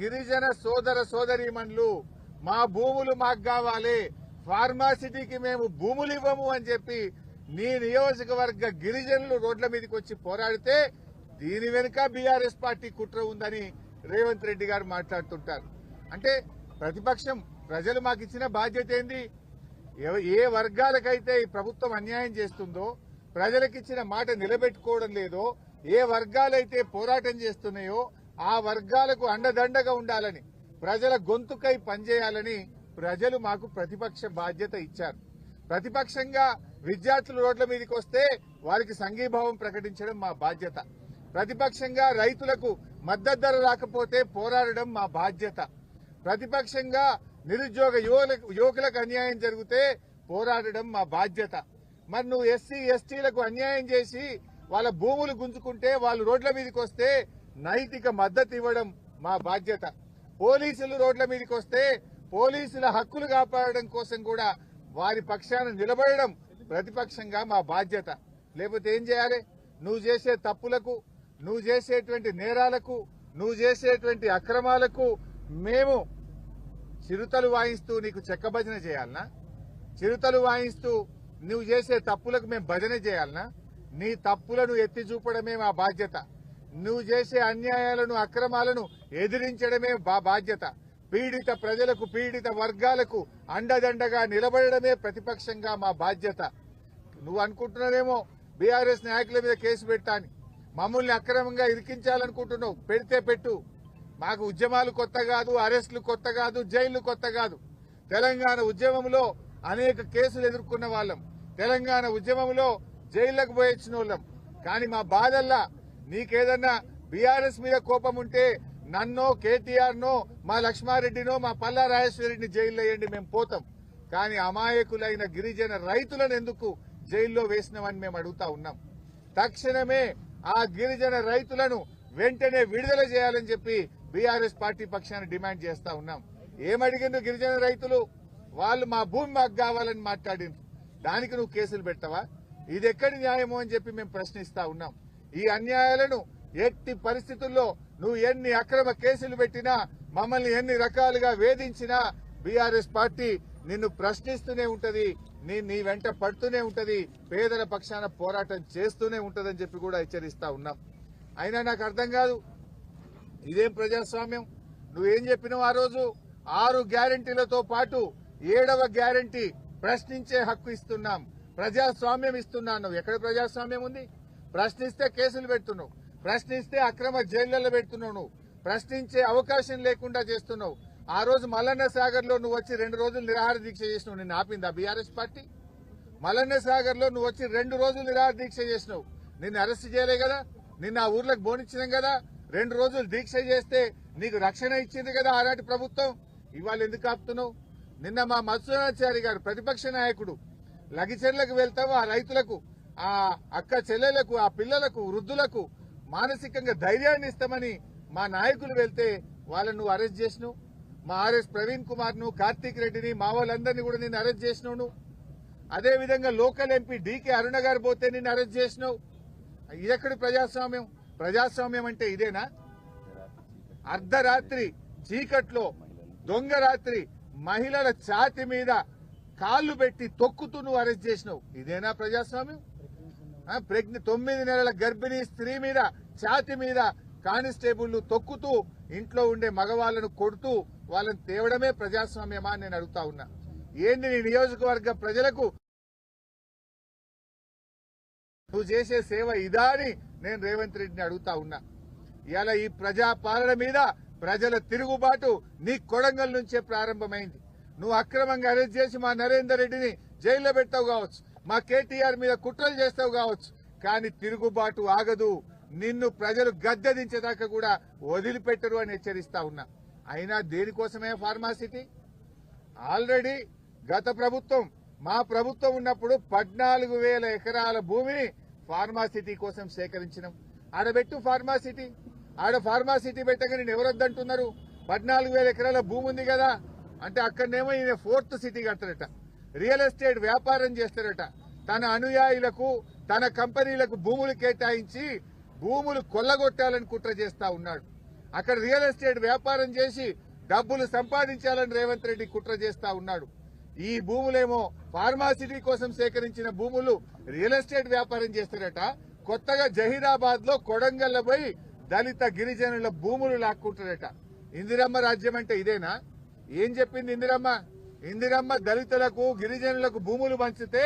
గిరిజన సోదర సోదరీమణులు మా భూములు మాకు కావాలి ఫార్మాసిటీకి మేము భూములు ఇవ్వము అని చెప్పి నీ నియోజకవర్గ గిరిజనులు రోడ్ల మీదకి వచ్చి పోరాడితే దీని వెనుక బీఆర్ఎస్ పార్టీ కుట్ర ఉందని రేవంత్ రెడ్డి గారు మాట్లాడుతుంటారు. అంటే ప్రతిపక్షం ప్రజలు మాకు ఇచ్చిన బాధ్యత ఏంది? ఏ వర్గాలకైతే ఈ ప్రభుత్వం అన్యాయం చేస్తుందో ప్రజలకిచ్చిన మాట నిలబెట్టుకోవడం లేదో ఏ వర్గాలైతే పోరాటం చేస్తున్నాయో ఆ వర్గాలకు అండదండగా ఉండాలని ప్రజల గొంతుకై పనిచేయాలని ప్రజలు మాకు ప్రతిపక్ష బాధ్యత ఇచ్చారు. ప్రతిపక్షంగా విద్యార్థులు రోడ్ల మీదకి వస్తే వారికి సంఘీభావం ప్రకటించడం మా బాధ్యత. ప్రతిపక్షంగా రైతులకు మద్దతు ధర రాకపోతే పోరాడడం మా బాధ్యత. ప్రతిపక్షంగా నిరుద్యోగ యువలకు యువకులకు అన్యాయం జరిగితే పోరాడడం మా బాధ్యత. మరి నువ్వు ఎస్సీ ఎస్టీలకు అన్యాయం చేసి వాళ్ళ భూములు గుంజుకుంటే వాళ్ళు రోడ్ల మీదకి వస్తే నైతిక మద్దతు ఇవ్వడం మా బాధ్యత. పోలీసులు రోడ్ల మీదకి వస్తే పోలీసుల హక్కులు కాపాడడం కోసం కూడా వారి పక్షాన నిలబడడం ప్రతిపక్షంగా మా బాధ్యత. లేకపోతే ఏం చేయాలి? నువ్వు చేసే తప్పులకు నువ్వు చేసేటువంటి నేరాలకు నువ్వు చేసేటువంటి అక్రమాలకు మేము చిరుతలు వాయిస్తూ నీకు చెక్క భజన చేయాలనా? చిరుతలు వాయిస్తూ నువ్వు చేసే తప్పులకు మేము భజన చేయాలనా? నీ తప్పులను ఎత్తి చూపడమే మా బాధ్యత. నువ్వు చేసే అన్యాయాలను అక్రమాలను ఎదిరించడమే మా బాధ్యత. పీడిత ప్రజలకు పీడిత వర్గాలకు అండదండగా నిలబడడమే ప్రతిపక్షంగా మా బాధ్యత. నువ్వు అనుకుంటున్నావేమో బీఆర్ఎస్ నాయకుల మీద కేసు పెట్టాని. మమ్మల్ని అక్రమంగా ఇరికించాలనుకుంటున్నావు. పెడితే పెట్టు. మాకు ఉద్యమాలు కొత్త కాదు అరెస్టులు కొత్త కాదు జైళ్ళు కొత్త కాదు. తెలంగాణ ఉద్యమంలో అనేక కేసులు ఎదుర్కొన్న వాళ్ళం. తెలంగాణ ఉద్యమంలో జైళ్ళకు పోయొచ్చిన వాళ్ళం కానీ మా బాధల్లా నీకేదన్నా బీఆర్ఎస్ మీద కోపం ఉంటే నన్నో కేటీఆర్ నో మా లక్ష్మారెడ్డినో మా పల్లా రాజేశ్వరరెడ్డిని జైల్లో వేయండి మేము పోతాం. కానీ అమాయకులైన గిరిజన రైతులను ఎందుకు జైల్లో వేసినామని మేము అడుగుతా ఉన్నాం. తక్షణమే ఆ గిరిజన రైతులను వెంటనే విడుదల చేయాలని చెప్పి బీఆర్ఎస్ పార్టీ పక్షాన్ని డిమాండ్ చేస్తా ఉన్నాం. ఏమడిగిండ్రు గిరిజన రైతులు? వాళ్ళు మా భూమి మాకు కావాలని మాట్లాడిండ్రు. దానికి నువ్వు కేసులు పెట్టవా ఇది ఎక్కడి న్యాయము అని చెప్పి మేము ప్రశ్నిస్తా ఉన్నాం. ఈ అన్యాయాలను ఎట్టి పరిస్థితుల్లో నువ్వు ఎన్ని అక్రమ కేసులు పెట్టినా మమ్మల్ని ఎన్ని రకాలుగా వేధించినా బీఆర్ఎస్ పార్టీ నిన్ను ప్రశ్నిస్తూనే ఉంటది నీ నీ వెంట పడుతూనే ఉంటది పేదల పక్షాన పోరాటం చేస్తూనే ఉంటదని చెప్పి కూడా హెచ్చరిస్తా ఉన్నాం. అయినా నాకు అర్థం కాదు ఇదేం ప్రజాస్వామ్యం? నువ్వేం చెప్పినావు ఆ రోజు? ఆరు గ్యారంటీలతో పాటు ఏడవ గ్యారంటీ ప్రశ్నించే హక్కు ఇస్తున్నాం ప్రజాస్వామ్యం ఇస్తున్నాను. ఎక్కడ ప్రజాస్వామ్యం ఉంది? ప్రశ్నిస్తే కేసులు పెడుతున్నావు. ప్రశ్నిస్తే అక్రమ జైళ్ళలో పెడుతున్నావు నువ్వు. ప్రశ్నించే అవకాశం లేకుండా చేస్తున్నావు. ఆ రోజు మల్లన్న సాగర్లో నువ్వు వచ్చి రెండు రోజులు నిరాహార దీక్ష చేసినావు. నిన్ను ఆపిందా బీఆర్ఎస్ పార్టీ? మల్లన్న సాగర్లో నువ్వు వచ్చి రెండు రోజులు నిరాహార దీక్ష చేసినావు. నిన్ను అరెస్ట్ చేయలే కదా? నిన్న ఆ ఊర్లకు బోనిచ్చినాం కదా? రెండు రోజులు దీక్ష చేస్తే నీకు రక్షణ ఇచ్చింది కదా ఆనాటి ప్రభుత్వం? ఇవాళ ఎందుకు ఆపుతున్నావు? నిన్న మా మత్స్యనాచారి గారు ప్రతిపక్ష నాయకుడు లగిచెర్లకు వెళ్తావు ఆ రైతులకు. ఆ అక్క చెల్లెలకు ఆ పిల్లలకు వృద్ధులకు మానసికంగా ధైర్యాన్ని ఇస్తామని మా నాయకులు వెళ్తే వాళ్ళను నువ్వు అరెస్ట్ చేసినావు మా ఆర్ఎస్ ప్రవీణ్ కుమార్ను కార్తీక్ రెడ్డిని మా వాళ్ళందరినీ కూడా నిన్ను అరెస్ట్ చేసినావు అదే విధంగా లోకల్ ఎంపీ డీకే అరుణ గారు పోతే నిన్ను అరెస్ట్ చేసినావు. ఇదెక్కడి ప్రజాస్వామ్యం? ప్రజాస్వామ్యం అంటే ఇదేనా? అర్ధరాత్రి చీకట్లో దొంగ రాత్రి మహిళల ఛాతి మీద కాళ్ళు పెట్టి తొక్కుతూ నువ్వు అరెస్ట్ చేసినావు. ఇదేనా ప్రజాస్వామ్యం? ప్రజ్ఞ తొమ్మిది నెలల గర్భిణీ స్త్రీ మీద ఛాతి మీద కానిస్టేబుల్ తొక్కుతూ ఇంట్లో ఉండే మగవాళ్ళను కొడుతూ వాళ్ళని తేవడమే ప్రజాస్వామ్యమా నేను అడుగుతా ఉన్నా. ఏంది నీ నియోజకవర్గ ప్రజలకు? నువ్వు చేసే సేవ ఇదా అని నేను రేవంత్ రెడ్డిని అడుగుతా ఉన్నా. ఇలా ఈ ప్రజాపాలన మీద ప్రజల తిరుగుబాటు నీ కొడంగల్ నుంచే ప్రారంభమైంది. నువ్వు అక్రమంగా అరెస్ట్ చేసి మా నరేందర్ రెడ్డిని జైల్లో పెట్టావు కావచ్చు. మా కేటీఆర్ మీద కుట్రలు చేస్తావు కావచ్చు కానీ తిరుగుబాటు ఆగదు. నిన్ను ప్రజలు గద్దెదించేదాకా కూడా వదిలిపెట్టరు అని హెచ్చరిస్తా ఉన్నా. అయినా దేనికోసమే ఫార్మాసిటీ ఆల్రెడీ గత ప్రభుత్వం మా ప్రభుత్వం ఉన్నప్పుడు పద్నాలుగు వేల ఎకరాల భూమిని ఫార్మాసిటీ కోసం సేకరించినాం. ఆడబెట్టు ఫార్మాసిటీ ఆడ ఫార్మాసిటీ పెట్టగా నేను ఎవరొద్దంటున్నారు పద్నాలుగు వేల ఎకరాల భూమి ఉంది కదా. అంటే అక్కడనేమో ఈయన ఫోర్త్ సిటీ కడతాడట రియల్ ఎస్టేట్ వ్యాపారం చేస్తారట. తన అనుయాయులకు తన కంపెనీలకు భూములు కేటాయించి భూములు కొల్లగొట్టాలని కుట్ర చేస్తా ఉన్నాడు. అక్కడ రియల్ ఎస్టేట్ వ్యాపారం చేసి డబ్బులు సంపాదించాలని రేవంత్ రెడ్డి కుట్ర చేస్తా ఉన్నాడు. ఈ భూములేమో ఫార్మాసిటీ కోసం సేకరించిన భూములు రియల్ ఎస్టేట్ వ్యాపారం చేస్తారట. కొత్తగా జహీరాబాద్లో కొడంగల్ల పోయి దళిత గిరిజనుల భూములు లాక్కుంటారట. ఇందిరమ్మ రాజ్యం అంటే ఇదేనా? ఏం చెప్పింది ఇందిరమ్మ? ఇందిరమ్మ దళితులకు గిరిజనులకు భూములు పంచితే